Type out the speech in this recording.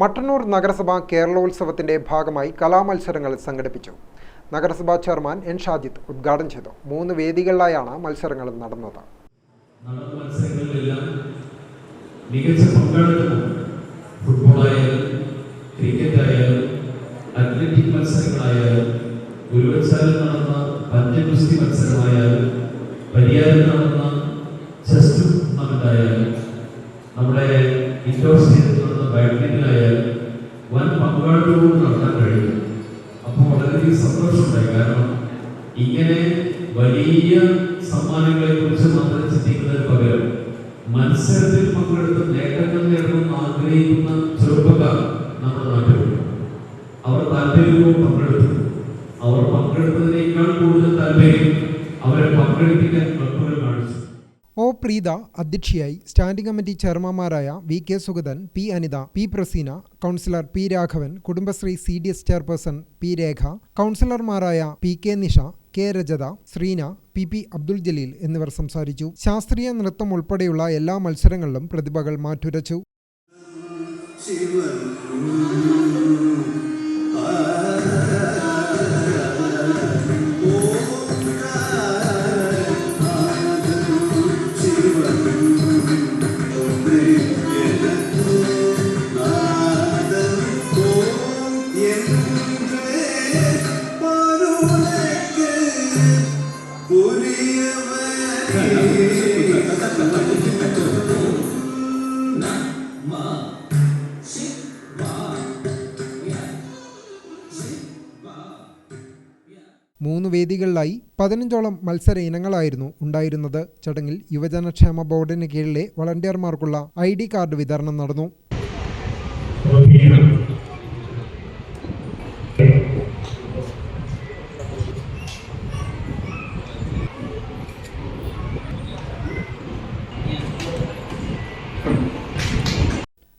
മട്ടന്നൂർ നഗരസഭ കേരളോത്സവത്തിന്റെ ഭാഗമായി കലാമത്സരങ്ങൾ സംഘടിപ്പിച്ചു. നഗരസഭാ ചെയർമാൻ എൻ ഷാജിത്ത് ഉദ്ഘാടനം ചെയ്തു. മൂന്ന് വേദികളിലായാണ് മത്സരങ്ങൾ നടന്നത്. മികച്ച നടന്ന നമ്മുടെ ഇൻഡോർ സ്റ്റേഡിയത്തിൽ ബാഡ്മിന്റനായാലും വൻ പങ്കാളിത്തോട് നടത്താൻ കഴിയും അപ്പോൾ വളരെയധികം സന്തോഷമുണ്ടായി. കാരണം ഇങ്ങനെ വലിയ സമ്മാനങ്ങളെ കുറിച്ച് നമ്മൾ ചിന്തിക്കുന്നതിന് പകരം മത്സരത്തിൽ പങ്കെടുത്ത് നേട്ടങ്ങൾ നേടണമെന്ന് ആഗ്രഹിക്കുന്ന ചെറുപ്പക്കാർ നമ്മുടെ നാട്ടിലുണ്ട്. അവർ താല്പര്യവും പങ്കെടുത്തു. അവർ പങ്കെടുത്തതിനേക്കാൾ കൂടുതൽ താല്പര്യം അവരെ പങ്കെടുപ്പിക്കാൻ പ്രീത അധ്യക്ഷയായി standing committee ചെയർമാൻമാരായ V K Sugathan P Anitha P Praseena councillor P Raghavan Kudumbashree C D S chairperson P Rekha കൗൺസിലർമാരായ P K Nisha K Rajatha Sreena P P Abdul Jaleel എന്നിവർ സംസാരിച്ചു. ശാസ്ത്രീയ നൃത്തം ഉൾപ്പെടെയുള്ള എല്ലാ മത്സരങ്ങളിലും പ്രതിഭകൾ മാറ്റുരച്ചു. മൂന്ന് വേദികളിലായി പതിനഞ്ചോളം മത്സര ഇനങ്ങളായിരുന്നു ഉണ്ടായിരുന്നത്. ചടങ്ങിൽ യുവജനക്ഷേമ ബോർഡിന് കീഴിലെ വളണ്ടിയർമാർക്കുള്ള ഐ കാർഡ് വിതരണം നടന്നു.